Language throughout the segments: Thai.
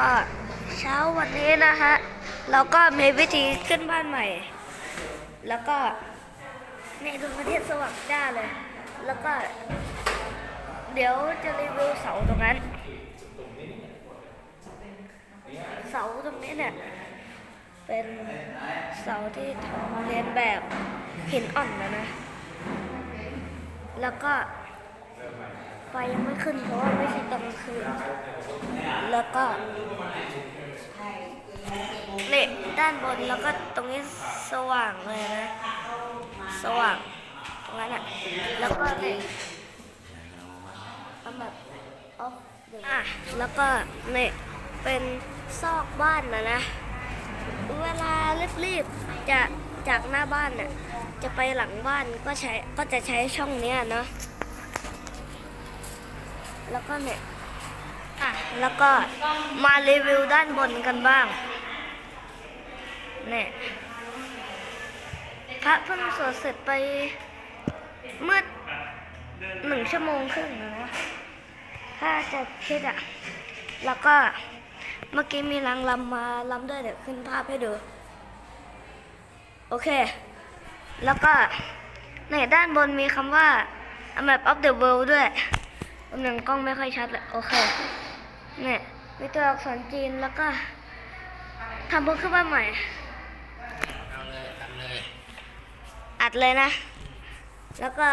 ก็เช้าวันนี้นะฮะเราก็มีวิธีขึ้นบ้านใหม่ แล้วก็ในดวงอาทิตย์สว่างจ้าเลย แล้วก็ เดี๋ยวจะรีวิวเสาตรงนั้น เสาตรงนี้เนี่ย เป็นเสาที่ทำเรียนแบบหินอ่อนนะนะ แล้วก็ ไฟยังไม่ขึ้นเพราะว่าไม่ใช่ตอนกลางคืน แล้วก็เนี่ยด้านบนแล้วก็ตรงนี้สว่างเลยนะ สว่างตรงนั้นอะ แล้วก็เนี่ยทำแบบออฟอะแล้วก็เนี่ยเป็นซอกบ้านนะนะ เวลารีบๆจะจากหน้าบ้านน่ะจะไปหลังบ้านก็ใช้ก็จะใช้ช่องเนี้ยเนาะ แล้วก็เนี่ยอะแล้วก็มารีวิวด้านบนกันบ้างเนี่ยพระเพิ่งสวดเสร็จไปเมื่อหนึ่งชั่วโมงครึ่งนะถ้าจะคิดอะ แล้วก็เมื่อกี้มีนางลำมาลำด้วยเดี๋ยวขึ้นภาพให้ดู โอเค แล้วก็ในด้านบนมีคำว่า map of the world ด้วย ตำแหน่งกล้องไม่ค่อยชัดเลยโอเคเนี่ยมีตัวอักษรจีนแล้วก็ทำบนขึ้นมาใหม่เอาเลยทำเลยอัดเลยนะ แล้วก็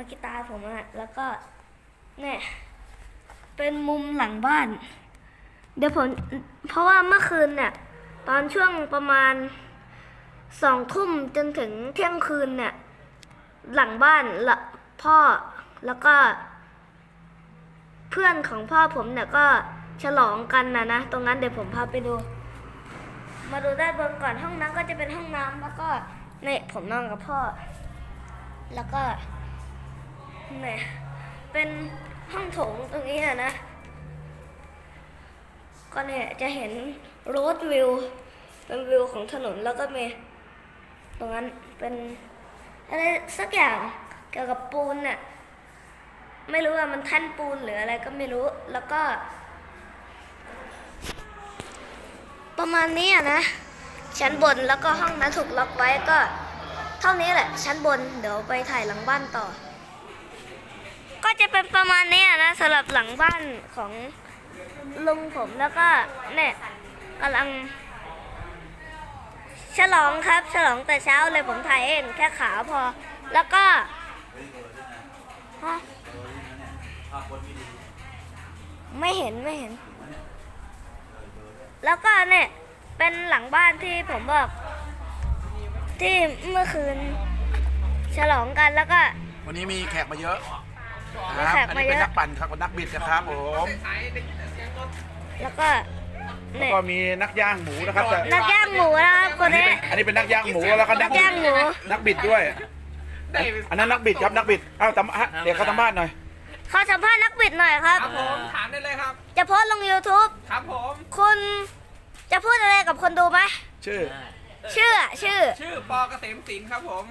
มื่อกี้ตาผมอะแล้วก็เนี่ยเป็นมุมหลังบ้าน เดี๋ยวผมเพราะว่าเมื่อคืนเนี่ยตอนช่วงประมาณสองทุ่มจนถึงเที่ยงคืนเนี่ยหลังบ้านละพ่อแล้วก็ เพื่อนของพ่อผมเนี่ยก็ฉลองกันนะนะ ตรงนั้นเดี๋ยวผมพาไปดู มาดูด้านบนก่อนห้องน้ำก็จะเป็นห้องน้ำแล้วก็เนี่ยผมนอนกับพ่อ แล้วก็เนี่ยเป็นห้องโถงตรงนี้อะนะ ก็เนี่ยจะเห็นโรดวิวเป็นวิวของถนนแล้วก็มีตรงนั้นเป็นอะไรสักอย่างเกี่ยวกับปูนน่ะ ไม่รู้ว่ามันท่านปูนหรืออะไรก็ไม่รู้ แล้วก็ ประมาณนี้อะนะชั้นบนแล้วก็ห้องนั้นถูกล็อกไว้ก็ เท่านี้แหละ ชั้นบนเดี๋ยวไปถ่ายหลังบ้านต่อ ก็จะเป็นประมาณนี้อะนะสำหรับหลังบ้านของลุงผมแล้วก็เนี่ยกำลัง ฉลองครับ ฉลองแต่เช้าเลยผมถ่ายเองแค่ขาพอ แล้วก็ ฮะไม่เห็นไม่เห็น แล้วก็เนี่ย เป็นหลังบ้านที่ผมบอก ที่เมื่อคืน ฉลองกันแล้วก็ วันนี้มีแขกมาเยอะมีครับแขกอันมานี้เยเป็นอะนักปั่นครับนักบิดนะครับผมแล้วก็แล้วเนี่ยก็มีนักย่างหมูนะครับแต่นักย่างหมูนะครับคอันนนี้นี้เป็นอันนี้เป็นนักย่างหมูแล้วก็นันักกย่างหมู นักบิดด้วย อันนั้นนักบิดครับนักบิดเอ้าตำฮะเดี๋ยวเขาสัมภาษณ์หน่อยขอสัมภาษณ์นักบิดหน่อยครับ ครับผมถามได้เลยครับ จะโพสต์ลง YouTube ครับผมคุณจะพูดอะไรกับคนดูไหมชื่อ ชื่ออะชื่อ ชื่อปอเกษมศิลป์ครับผม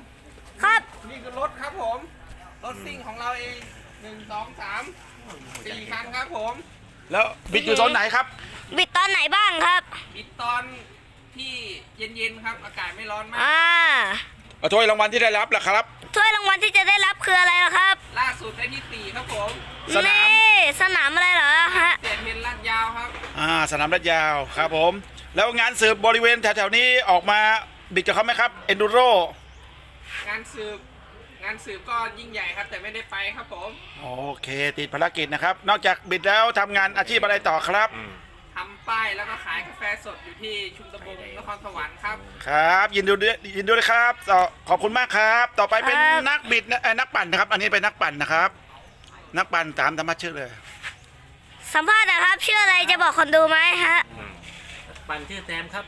ครับ นี่คือรถครับผม รถซิ่งของเราเองหนึ่งสองสามสี่คันครับผมแล้วบิดอยู่โซนไหนครับ บิดตอนไหนบ้างครับปิดตอนที่เย็นๆครับ อากาศไม่ร้อนมากอ่าเอาถ้วยรางวัลที่ได้รับล่ะครับ ถ้วยรางวัลที่จะได้รับคืออะไรล่ะครับ ล่าสุดได้ที่สี่ครับผมสนาม นี่สนามอะไรเหรอฮะ เสียเทียนลาดยาวครับ อ่าสนามรัดยาวครับผม แล้วงานสืบบริเวณแถวๆนี้ออกมาบิดกับเขาไหมครับเอนดูโรงานสืบ งานสืบก็ยิ่งใหญ่ครับ แต่ไม่ได้ไปครับผม โอเค ติดภารกิจนะครับ นอกจากบิดแล้วทำงานอาชีพอะไรต่อครับ ทำป้ายแล้วก็ขายกาแฟสดอยู่ที่ชุมตะบงนครสวรรค์ครับ ครับยินดีด้วยยินดีด้วยครับต่อขอบคุณมากครับ ต่อไปเป็นครับ นักบิดนะเอ่อนักปั่นนะครับ อันนี้เป็นนักปั่นนะครับ นักปั่นตามธรรมชาติเลย สัมภาษณ์หนะครับ ชื่ออะไรจะบอกคนดูไหมฮะ ปั่นชื่อแซมครับ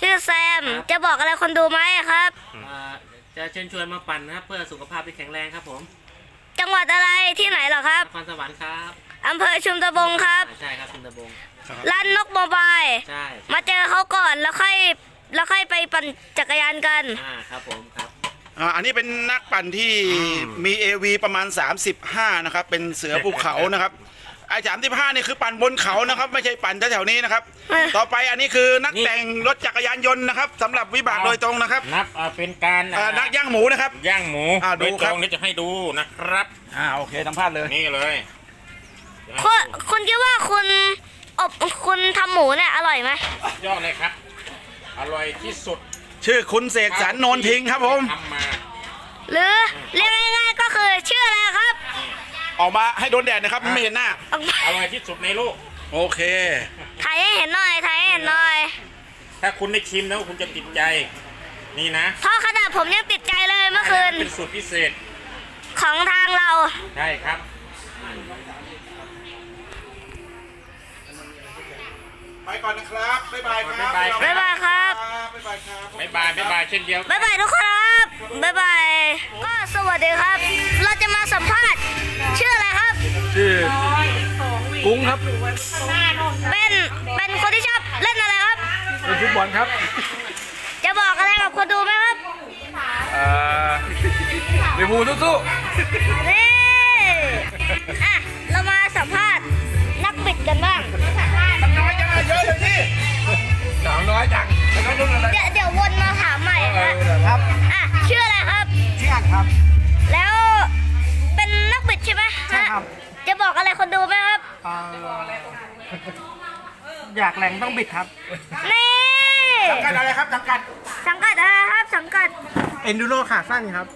ชื่อแซมจะบอกอะไรคนดูไหมครับ อ่าจะเชิญชวนมาปั่นนะครับ เพื่อสุขภาพที่แข็งแรงครับผมจังหวัดอะไรที่ไหนเหรอครับนครสวรรค์ครับอำเภอชุมตะบงครับ อ่าใช่ครับคุณตะบง ร้านนกโมบาย ใช่มาเจอเขาก่อนแล้วค่อยแล้วค่อยไปปั่นจักรยานกัน อ่าครับผมครับ อ่าอันนี้เป็นนักปั่นที่มี AV ประมาณ 35 นะครับ เป็นเสือภูเขานะครับ ไอ้สามสิบห้านี่คือปั่นบนเขานะครับ ไม่ใช่ปั่นแถวๆนี้นะครับเออต่อไปอันนี้คือนักนี่ แต่งรถจักรยานยนต์นะครับสำหรับวิบากโดยตรงนะครับนับอ่าเป็นการเอ่อนักย่างหมูนะครับ ย่างหมูอ่าดูโดยคตรับรงนี่จะให้ดูนะครับ อ่าโอเคสัมภาษณ์เลย นี่เลย คุณคุณคิดว่าคุณ อบคุณทำหมูเนี่ยอร่อยไหมยอดเลยครับ อร่อยที่สุดชื่อคุณเสกสรรโนนทิงครับผม ทำมาหรือเรียกง่ายๆก็คือชื่ออะไรครับ ออกมาให้โดนแดดนะครับไม่เห็นหน้าออกมาอร่อยที่สุดในโลก โอเค ถ่ายให้เห็นหน่อยถ่ายให้เห็นหน่อยถ้าคุณได้ชิมแล้วคุณจะติดใจ นี่นะเพราะขนาดผมยังติดใจเลยเมื่อคืน เป็นสูตรพิเศษของทางเรา ใช่ครับ ไปก่อนนะครับ บ๊ายบายครับบ๊ายบายครับบ๊ายบายครับ บ๊ายบายครับบ๊ายบายบ๊ายบายเช่นเดียว บ๊ายบายทุกคนครับบ๊ายบายก็สวัสดีครับ เราจะมาสัมภาษณ์ชื่ออะไรครับ ชื่อกุ้งครับเป็นเป็นคนที่ชอบเล่นอะไรครับ เป็นฟุตบอลครับ จะบอกอะไรกับคนดูไหมครับอ่าเดบูสู้นี่อะ น้อยจังแล้วรุ่นอะไรเดี๋ยวเดี๋ยววนมาถามใหม่นะครับ อะชื่ออะไรครับ ชื่ออันครับ แล้วเป็นนักบิดใช่ไหมใช่ครับ จะบอกอะไรคนดูไหมครับอยากแหล่งต้องบิดครับนี่ สังกัดอะไรครับสังกัดสังกัดอะไรครับ สังกัด เอนดูโรขาสั้นครับ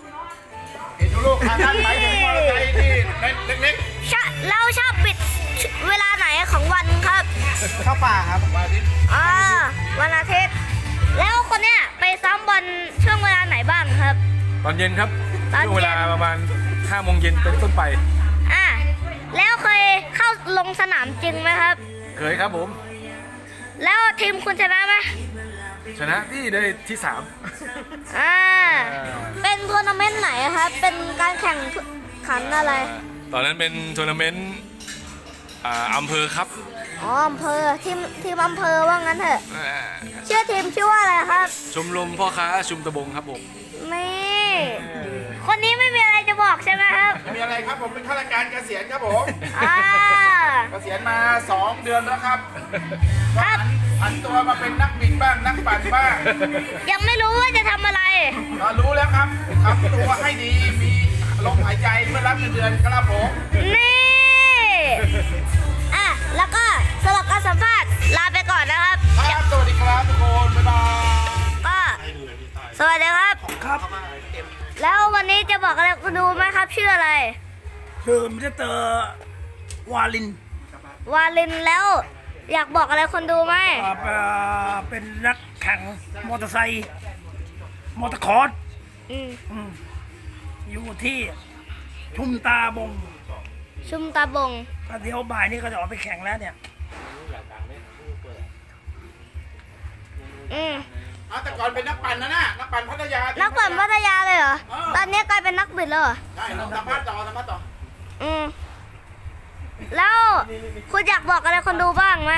เห็นดูลูกทางด้านไหนถึงมอเตอร์ไซค์ที่เล็กชะเราชอบบิด เวลาไหนของวันครับ เข้าป่าครับๆมาที่อ่าวันอาทิตย์ แล้วคนเนี้ยไปซ้อมบอลช่วงเวลาไหนบ้างครับ ตอนเย็นครับตอนเย็นช่วงเวลาประมาณ5โมงเย็นเป็นต้นไป อ่าแล้วเคยเข้าลงสนามจริงไหมครับ เคยครับผม แล้วทีมคุณชนะไหมชนะที่ได้ที่อ่า เป็นทัวร์นาเมนต์ไหนครับ เป็นการแข่งขันอะไร3ตอนนั้นเป็นทัวร์นาเมนต์ อ่าอำเภอครับอ๋ออำเภอทีมทีมอำเภอว่างั้นเถอะอ่าชื่อทีมชื่อว่าอะไรครับ ชมรมพ่อค้าชุมตะบงครับผมนี่คนนี้ไม่มีอะไรจะบอกใช่ไหมครับมีอะไรครับผมเป็นข้าราชการเกษียณครับผมอ่าเกษียณมา 2 เดือนแล้วครับครับผันตัวมาเป็นนักบินบ้างนักปั่นบ้างยังไม่รู้ว่าจะทำอะไร ก็รู้แล้วครับทำตัวให้ดีมีลมหายใจเมื่อรับเงินเดือนครับผมนี่ อะแล้วก็สำหรับการสัมภาษณ์ลาไปก่อนนะครับ ครับสวัสดีครับทุกคน บ๊ายบาย ก็สวัสดีครับ ครับ แล้ววันนี้จะบอกอะไรคุณดูไหมครับชื่ออะไร คือมิสเตอร์วาลินวาลินแล้วอยากบอกอะไรคนดูไหมเป็นนักแข่งมอเตอร์ไซค์มอเตอร์คอร์สอืมอืมอยู่ที่ชุมตาบง ชุมตาบง ก็เดี๋ยวบ่ายนี้ก็จะออกไปแข่งแล้วเนี่ย อืมเอาแต่ก่อนเป็นนักปั่นนะน่ะนักปั่นพัทยานันักปั่นพัทยาเลยเหรอ ตอนนี้กลายเป็นนักบิดแล้วเหรอ ใช่เราสัมภาษณ์ต่อสัมภาษณ์ต่ออืม แล้วคุณอยากบอกอะไรคนดูบ้างไหม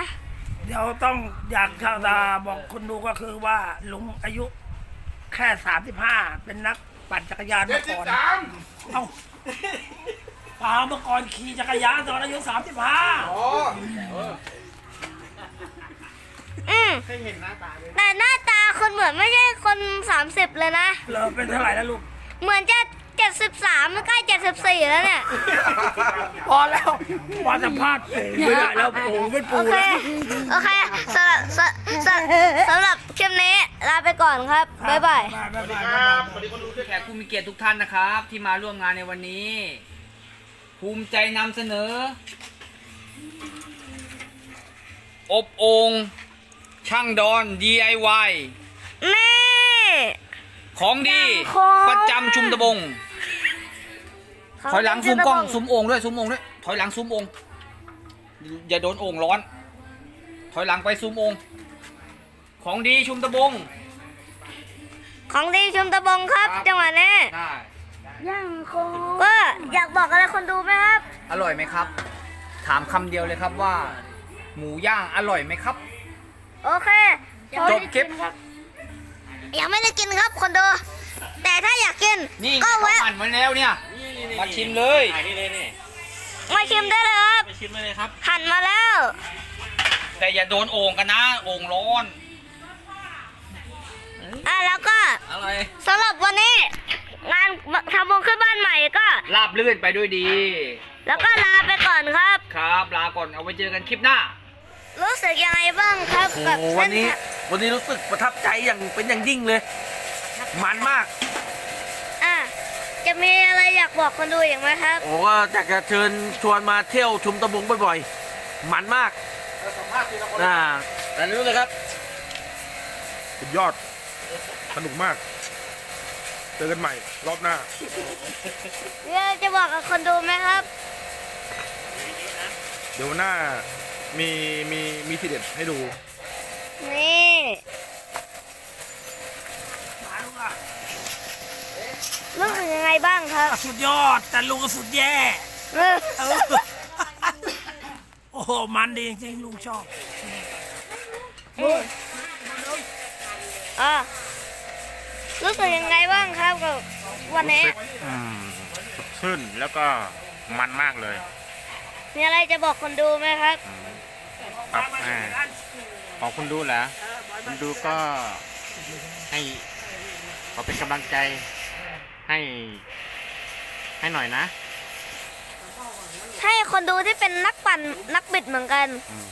เดี๋ยวต้องอยากจะบอกคนดูก็คือว่าลุงอายุแค่สามสิบห้าเป็นนักปั่นจักรยานเจ็มาดสิบก่อนสามเอ้า ปาเมื่อก่อนขี่จักรยานตอนอายุสามสิบห้าโอ้อืมแต่หน้าตาคนเหมือนไม่ใช่คนสามสิบเลยนะเราเป็นเท่าไหร่แล้วลูก เหมือนจะเจ็ดสิบสามใกล้เจ็ดสิบสี่แล้วเนี่ย พอแล้วมาสัมภาษณ์ปู่ไม่ได้แล้วปู่เป็นโอปู่เค แล้วโอเคสำหรับสสสำหรับคลิปนี้ ลาไปก่อนครับ บ๊ายบาย บ๊ายบายครับสวัสดีคนดูด้วยแขกผู้มีเกียรติทุกท่านนะครับ ที่มาร่วมงานในวันนี้ ภูมิใจนำเสนอ อบโองช่างดอน DIY นี่ ของดีของ ประจำชุมตะบง ถอยหลังซูมกล้องซูมโองด้วยซูมโองด้วยถอยหลังซูมโองอย่าโดนโองร้อน ถอยหลังไปซูมโองของดีชุมตะบง ของดีชุมตะบงครับ ครับ จังหวะนี้ ได้ ก็อยากบอกอะไรคนดูไหมครับ อร่อยไหมครับ ถามคำเดียวเลยครับว่า หมูย่างอร่อยไหมครับ โอเคจบคลิปยังไม่ได้กินครับคนดู แต่ถ้าอยากกินนี่ไงก็เขาแวะหั่นไว้แล้วเนี่ย มาชิมเลย ถ่ายนี่เลยนี่มาชิมได้เลยครับ ไปชิมได้เลยครับหั่นมาแล้ว แต่อย่าโดนโอ่งกันนะ โอ่งร้อน อะแล้วก็อะไรสำหรับวันนี้ งานทำบุญขึ้นบ้านใหม่ ก็ลาบลื่นไปด้วยดี แล้วก็ลาไปก่อนครับ ครับ ลาก่อนเอาไว้เจอกันคลิปหน้า รู้สึกยังไงบ้างครับโอ้กับโหเส้วันนนี้ ทางวันนี้รู้สึกประทับใจอย่างเป็นอย่างยิ่งเลย มันมาก อะจะมีอะไรอยากบอกคนดูอีกไหมครับ โอ้ก็อยากจะเชิญชวนมาเที่ยวชุมตะบงบ่อยๆ มันมากอ่าแต่รู้เลยครับ สุดยอด สนุกมากเจอกันใหม่รอบหน้ามีอะไรจะบอกกับคนดูไหมครับ เดี๋ยวหน้ามีมีมีทีเด็ดให้ดู นี่มาลุงอะรู้สึกยังไงบ้างครับ สุดยอด แต่ลุงก็สุดแย่เออเออโอ้โห มันดีจริงๆลุงชอบ อะ รู้สึกยังไงบ้างครับกับวันนี้ขึ้นแล้วก็มันมากเลยมีอะไรจะบอกคนดูไหมครับครับอ่าขอบคุณดูแหละคุณดูก็ให้ขอเป็นกำลังใจให้ ให้หน่อยนะให้คนดูที่เป็นนักปั่นนักบิดเหมือนกัน อืม